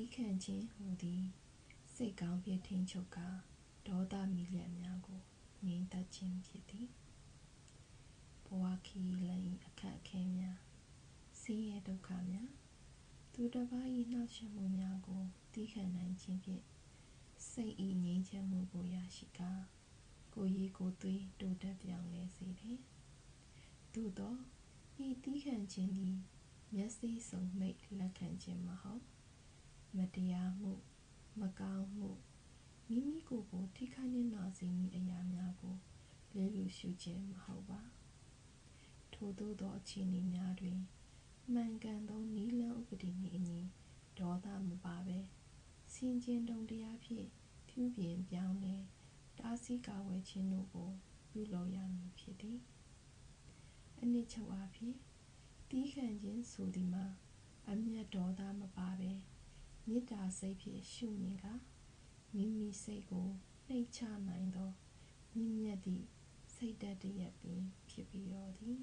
တီးခံခြင်းဟူသည်စိတ်ကောင်းဖြင့်ထိန်ချုပ်ကာဒေါသမီလျက်များကိုငြိမ်သက်ခြင်းဖြစ်သည်ဘဝခီးလန်၏အခက်အခဲများဆင်းရဲဒုက္ခများသူတစ်ပါး၏နှောက်ယှက်မှုများကိုတီးခံနိုင်ခြင်းဖြင့်စိတ်၏ငြိမ်းချမ်းမှုကိုရရှိကာကိုယ်ရည်ကိုယ်သွေးတိုးတက်ပြောင်းလဲစေသည်သို့သောဤတီးခံခြင်းသည်မျက်စိစုံမိတ်လက်ခံခြင်းမဟုတ် မတရားမှု မကောင်းမှု မိမိကိုယ်ကို ထိခိုက်နစ်နာစေမည့်အရာများကိုလေ့လူရှုခြင်းမဟုတ်ပါ ထို့သောသောအခြေအနေများတွင် မှန်ကန်သောနီလန်းဥပဒေနှင့်အညီ ဒေါသမပါဘဲစင်ကျင်တုံတရားဖြင့် ပြုပြင်ပြောင်းလဲ တားဆီးကာဝယ်ခြင်းတို့ကို ပြုလုပ်ရမည်ဖြစ်သည် အနှစ်ချုပ်အားဖြင့်တီးခံခြင်းဆိုသည်မှာ အမျက်ဒေါသမပါဘဲ မေတ္တာစိတ်ဖြင့်ရှုမြင်ကာမိမိစိတ်ကိုနှိမ်ချနိုင်သောမြင့်မြတ်သည့်စိတ်ဓာတ်တရက်ပင်ဖြစ်ပြီးတော်သည်